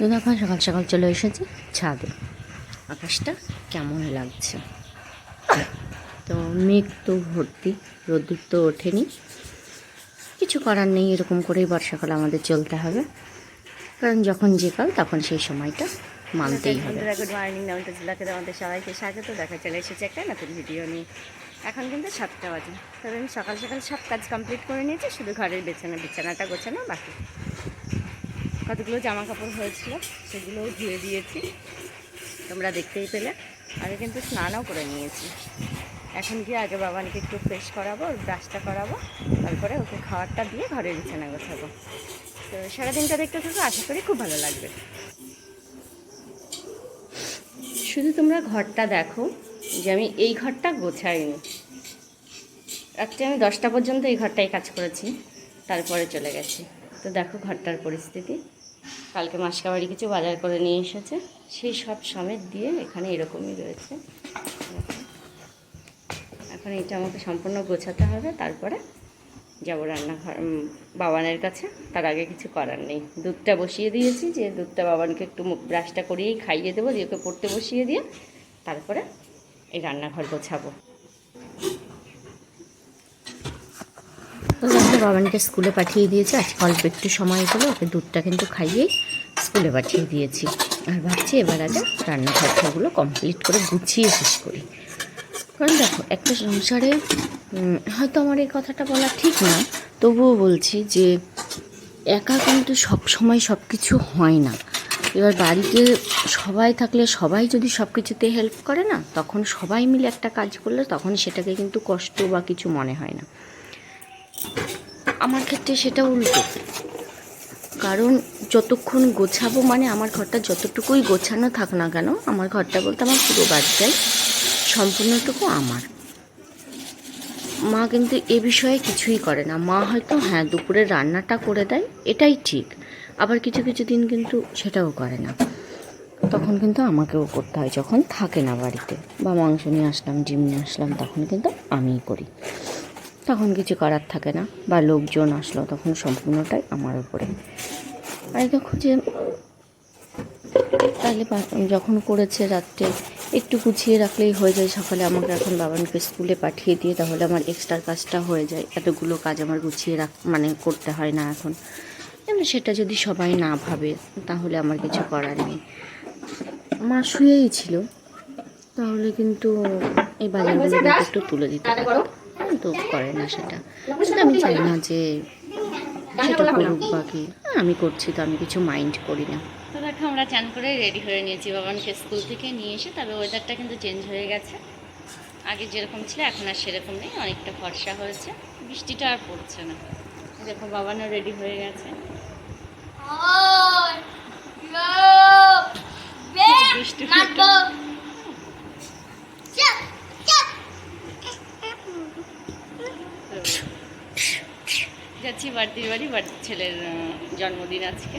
তো দেখো সকাল সকাল চলে এসেছি ছাদে। আকাশটা কেমন লাগছে? তো মেঘ তো ভর্তি রোদ্দুর তো ওঠেনি। কিছু করার নেই এরকম করেই বর্ষাকাল আমাদের চলতে হবে। কারণ যখন যে কাল তখন সেই সময়টা মানতেই হবে। গুড মর্নিং নমিতা জেলাকে আমাদের সবাইকে স্বাগত। দেখা চলে এসেছে একটা নতুন ভিডিও নিয়ে। এখন কিন্তু সাতটা বাজে। তবে আমি সকাল সকাল সব কাজ কমপ্লিট করে নিয়েছি শুধু ঘরের বিছানা বিছানাটা গোছানো বাকি কতগুলো জামা কাপড় হয়েছিল সেগুলোও ধুয়ে দিয়েছি। তোমরা দেখতেই পেলে। আগে কিন্তু স্নানও করে নিয়েছি। এখন গিয়ে আগে বাবানকে একটু ফ্রেশ করাবো ব্রাশটা করাবো, তারপরে ওকে খাবারটা দিয়ে ঘরের বিছানা গোছাবো। তো সারাদিনটা দেখতে থাকো, আশা করি খুব ভালো লাগবে। শুধু তোমরা ঘরটা দেখো যে আমি এই ঘরটা গোছাইনি। রাত্রে আমি দশটা পর্যন্ত এই ঘরটাই কাজ করেছি, তারপরে চলে গেছি। তো দেখো ঘরটার পরিস্থিতি। কালকে মাসকাবাড়ি কিছু বাজার করে নিয়ে এসেছে। সেই সব সমেত দিয়ে এখানে এরকমই রয়েছে। এখন এটা আমাকে সম্পূর্ণ গোছাতে হবে, তারপরে যাব রান্নাঘর বাবানের কাছে। তার আগে কিছু করার নেই। দুধটা বসিয়ে দিয়েছি যে দুধটা বাবানকে একটু ব্রাশটা করিয়েই খাইয়ে দেবো, দিয়ে ওকে পড়তে বসিয়ে দিয়ে তারপরে এই রান্নাঘর গোছাবো তো দেখো বাবানকে স্কুলে পাঠিয়ে দিয়েছি। আজকে অল্প একটু সময় হলো, ওকে দুধটা কিন্তু খাইয়েই স্কুলে পাঠিয়ে দিয়েছি। আর ভাবছি এবার আগে রান্নাঘরগুলো কমপ্লিট করে গুছিয়ে শেষ করি। কারণ দেখো, একটা সংসারে হয়তো আমার এই কথাটা বলা ঠিক না, তবুও বলছি যে একা কিন্তু সব সময় সব কিছু হয় না। এবার বাড়িতে সবাই থাকলে সবাই যদি সব কিছুতে হেল্প করে না, তখন সবাই মিলে একটা কাজ করলে তখন সেটাকে কিন্তু কষ্ট বা কিছু মনে হয় না। আমার ক্ষেত্রে সেটা উল্টো। কারণ যতক্ষণ গোছাবো মানে আমার ঘরটা যতটুকুই গোছানো থাক না কেন, আমার ঘরটা বলতে আমার পুরো বাড়িটাই সম্পূর্ণটুকু আমার। মা কিন্তু এ বিষয়ে কিছুই করে না। মা হয়তো হ্যাঁ দুপুরে রান্নাটা করে দেয়, এটাই ঠিক। আবার কিছু কিছু দিন কিন্তু সেটাও করে না। তখন কিন্তু আমাকেও করতে হয়। যখন থাকে না বাড়িতে বা মাংস নিয়ে আসলাম, ডিম নিয়ে আসলাম, তখন কিন্তু আমিই করি। তখন কিছু করার থাকে না, বা লোকজন আসলো তখন সম্পূর্ণটাই আমার উপরে। আর দেখো যে, তাহলে যখন করেছে রাত্রে, একটু গুছিয়ে রাখলেই হয়ে যায় সকালে। আমাকে এখন বাবানকে স্কুলে পাঠিয়ে দিয়ে তাহলে আমার এক্সট্রা কাজটা হয়ে যায়। এতগুলো কাজ আমার গুছিয়ে রাখ মানে করতে হয় না এখন। সেটা যদি সবাই না ভাবে, তাহলে আমার কিছু করার নেই। মা শুয়েই ছিল, তাহলে কিন্তু এই বাজারগুলো একটু তুলে দিতে পারতো। কিন্তু করে না সেটা। সেটা আমি চাই না যে সেটা করুক বা কি। হ্যাঁ, আমি করছি তো আমি কিছু মাইন্ড করি না। তো দেখো আমরা চান করে রেডি হয়ে নিয়েছি। বাবানকে স্কুল থেকে নিয়ে এসে তবে ওয়েদারটা কিন্তু চেঞ্জ হয়ে গেছে। আগে যেরকম ছিল এখন আর সেরকম নেই। অনেকটা ফর্সা হয়েছে। বৃষ্টিটা আর পড়ছে না। দেখো বাবানও রেডি হয়ে গেছে। বাড়ির বাড়ি বাড়ির ছেলের জন্মদিন আজকে।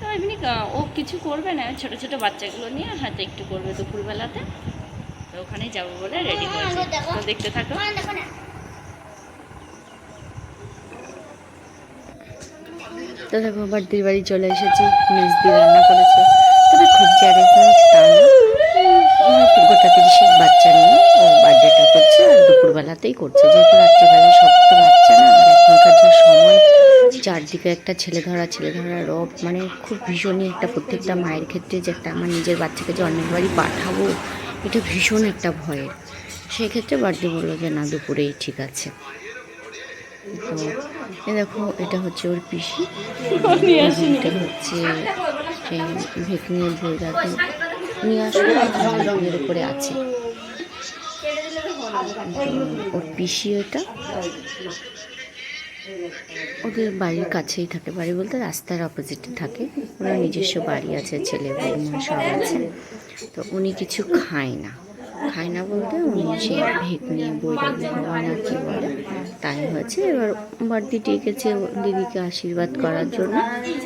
তো এমনি ও কিছু করবে না ছোট ছোট বাচ্চাগুলো নিয়ে হয়তো একটু করবে দুপুরবেলাতে। তো ওখানেই যাব বলে রেডি হয়েছে তো দেখতে থাকো। তো দেখো বাড়ির বাড়ি চলে এসেছি মিস দিয়ে রান্না করেছে। তবে খুব যে অ্যারেঞ্জমেন্ট তা না গোটা তিরিশের বাচ্চা নিয়ে ও বার্থডেটা করছে আর দুপুরবেলাতেই করছে যেহেতু রাত্রিবেলা সব তো বাচ্চা না আর এখনকার যে সময় চারদিকে একটা ছেলে ধরা ছেলে ধরা রব মানে খুব ভীষণই একটা প্রত্যেকটা মায়ের ক্ষেত্রে যে একটা আমার নিজের বাচ্চাকে যে অন্যের বাড়ি পাঠাবো এটা ভীষণ একটা ভয়ের। সেই ক্ষেত্রে বার্থডে বলল যে না দুপুরেই ঠিক আছে। তো দেখো এটা হচ্ছে ওর পিসি। এটা হচ্ছে সেই ভেকনির বইটাকে নিয়ে আসলে এর উপরে আছে। ওর পিসি এটা। ওদের বাড়ির কাছেই থাকে, বাড়ি বলতে রাস্তার অপোজিটে থাকে। ওরা নিজস্ব বাড়ি আছে, ছেলে বৌমা সব আছে। তো উনি কিছু খায় না। খায় না বলতে উনি সেই ভেকনি বৈরাগ ভগবান আর কি বলে, তাই হয়েছে। এবার বার্থডে ডেকেছে দিদিকে আশীর্বাদ করার জন্য।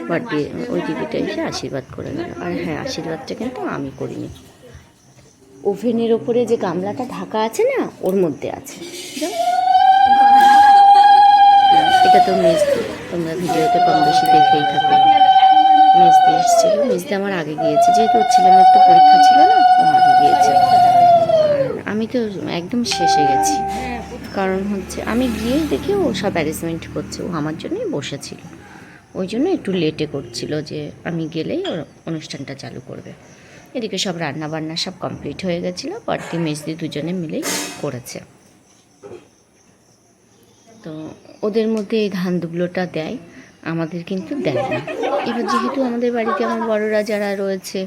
বার্থডে ওই দিদিটা এসে আশীর্বাদ করে গেল আর হ্যাঁ আশীর্বাদটা কিন্তু আমি করিনি। ওভেনের ওপরে যে গামলাটা ঢাকা আছে না, ওর মধ্যে আছে। এটা তো মেজদি। তোমরা ভিডিওতে কম বেশি দেখেই থাকো। মেজদি এসছে এসেছিল। মিসদি আমার আগে গিয়েছে। যেহেতু ওর ছেলে মেয়ের তো পরীক্ষা ছিল না, ও আগে গিয়েছে। আমি তো একদম শেষে গেছি। কারণ হচ্ছে, আমি গিয়ে দেখি ও সব অ্যারেঞ্জমেন্ট করছে। ও আমার জন্যই বসেছিল। ওই জন্য একটু লেটে করছিল যে আমি গেলেই ওর অনুষ্ঠানটা চালু করবে। এদিকে সব রান্না বান্না সব কমপ্লিট হয়ে গেছিল। পার্টি মেজদি দুজনে মিলেই করেছে। তো ওদের মধ্যে এই ধান দুবলোটা দেয় আমাদের কিন্তু দেয় না। এবার যেহেতু আমাদের বাড়িতে আমার বড়রা যারা রয়েছে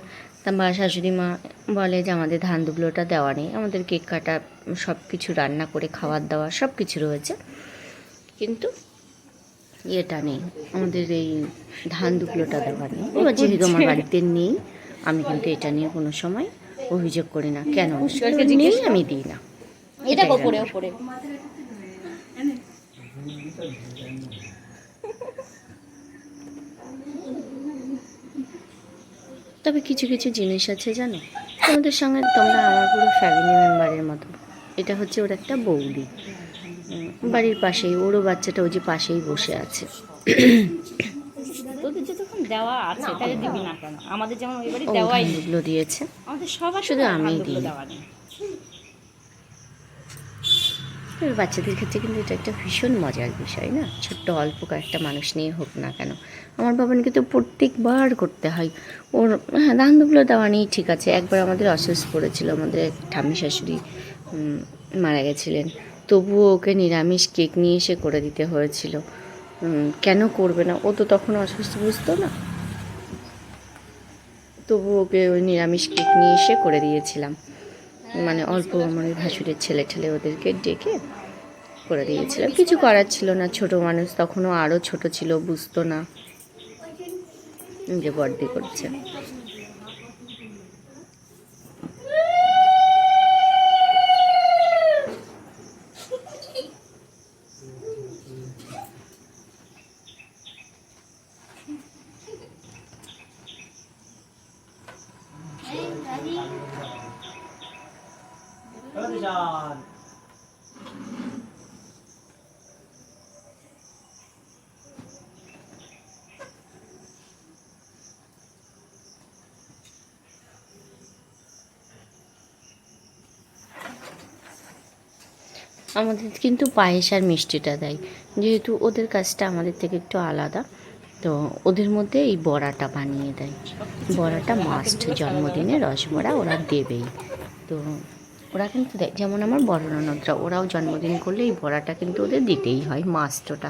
তা মা শাশুড়ি মা বলে যে আমাদের ধান দুবলোটা দেওয়া নেই আমাদের কেক কাটা সব কিছু রান্না করে খাওয়ার দাওয়া সব কিছু রয়েছে কিন্তু ইয়েটা নেই আমাদের এই ধান দুবলোটা দেওয়া নেই। এবার যেহেতু আমার বাড়িতে নেই আমি কিন্তু এটা নিয়ে কোনো সময় অভিযোগ করি না। কেন? নেই আমি দিই না। এটা ওপরে ওপরে। তবে কিছু কিছু জিনিস আছে জানো? তোমাদের সঙ্গে তোমরা আমার পুরো ফ্যামিলি মেম্বারের মতো। এটা হচ্ছে ওর একটা বৌদি। বাড়ির পাশেই ওরও বাচ্চাটা ওই যে পাশেই বসে আছে। তোদের দেওয়া আছে তাহলে দিবি না কেন? আমাদের যেমন ওই বাড়ি দেওয়াই নেই দিয়েছে। আমাদের সবার শুধু ধানগুলো দিই। দেওয়া নেই। এবার বাচ্চাদের ক্ষেত্রে কিন্তু এটা একটা ভীষণ মজার বিষয়, না? ছোট্ট অল্প কয়েকটা মানুষ নিয়ে হোক না কেন। আমার বাবানকে তো প্রত্যেকবার করতে হয়। ওর হ্যাঁ ধানগুলো দেওয়া নেই, ঠিক আছে। একবার আমাদের অসুস্থ পড়েছিল, আমাদের ঠাম্মি শাশুড়ি মারা গেছিলেন। তবুও ওকে নিরামিষ কেক নিয়ে এসে করে দিতে হয়েছিল। কেন করবে না? ও তো তখন অসুস্থ, বুঝতো না? তবু ওকে ওই নিরামিষ কেক নিয়ে এসে করে দিয়েছিলাম। মানে অল্প আমার ভাসুরের ছেলে ঠেলে ওদেরকে ডেকে করে দিয়েছিলাম কিছু করার ছিল না, ছোট মানুষ তখনও আরও ছোট ছিল, বুঝতো না যে বর্দি করছে। আমাদের কিন্তু পায়েস আর মিষ্টিটা দেয়। যেহেতু ওদের কাজটা আমাদের থেকে একটু আলাদা, তো ওদের মধ্যে এই বড়াটা বানিয়ে দেয়। বড়াটা মাস্ট জন্মদিনে রসবড়া ওরা দেবেই। তো ওরা কিন্তু দেয়, যেমন আমার বড় ননদরা ওরাও জন্মদিন করলে এই বড়াটা কিন্তু ওদের দিতেই হয় মাস্ট ওটা।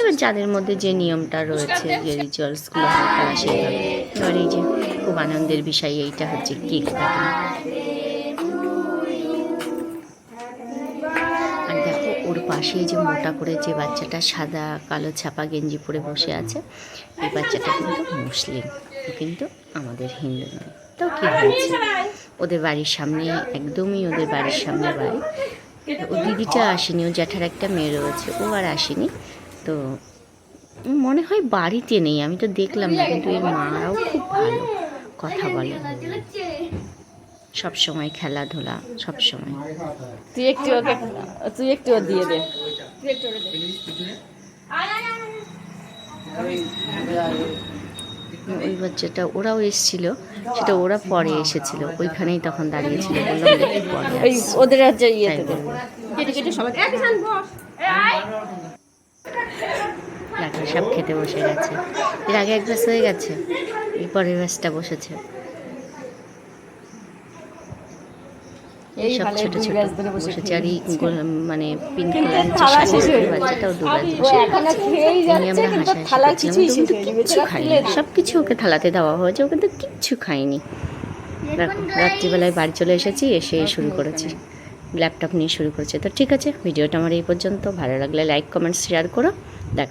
এবার যাদের মধ্যে যে নিয়মটা রয়েছে, যে রিচুয়ালসগুলো হয় তারা সেইভাবে এবার এই যে খুব আনন্দের বিষয়, এইটা হচ্ছে কেক কাটিং পাশে যে মোটা করে যে বাচ্চাটা সাদা, কালো ছাপা গেঞ্জি পরে বসে আছে, এই বাচ্চাটা কিন্তু মুসলিম। কিন্তু আমাদের হিন্দু নয়। তো কি হয়েছে? ওদের বাড়ির সামনে, একদমই ওদের বাড়ির সামনে বাড়ি। ও দিদিটা আসেনি, ও জ্যাঠার একটা মেয়ে রয়েছে, ও আর আসেনি। তো মনে হয় বাড়িতে নেই, আমি তো দেখলাম না, কিন্তু এর মারাও খুব ভালো, কথা বলে। সব সময় খেলাধুলা সব সময় তুই একটু ওকে তুই একটু দিয়ে দে। ওই বাচ্চাটা ওরাও এসেছিল সেটা ওরা পরে এসেছিল ওইখানেই তখন দাঁড়িয়েছিল বললাম ওই ওদের রাজ্যে ইয়েতে সব খেতে বসে গেছে। এর আগে এক ব্যাস হয়ে গেছে এই পরের ব্যাসটা বসেছে। সব ছোট ছোট বসে বসেছে আর মানে পিঙ্ক কালার বাচ্চাটাও দু ব্যাচ ও বসে এখনও খেয়েই এমনি যাচ্ছে আমরা কিন্তু হাসাহাসি করছিলাম কিচ্ছু দিল। সব কিছু ওকে থালাতে দেওয়া হয়েছে ও কিন্তু কিচ্ছু খায়নি। দেখো রাত্রিবেলায় বাড়ি চলে এসেছি এসে শুরু করেছি। ল্যাপটপ নিয়ে শুরু করেছে। তো ঠিক আছে ভিডিওটা আমার এই পর্যন্ত। ভালো লাগলে লাইক কমেন্ট শেয়ার করো।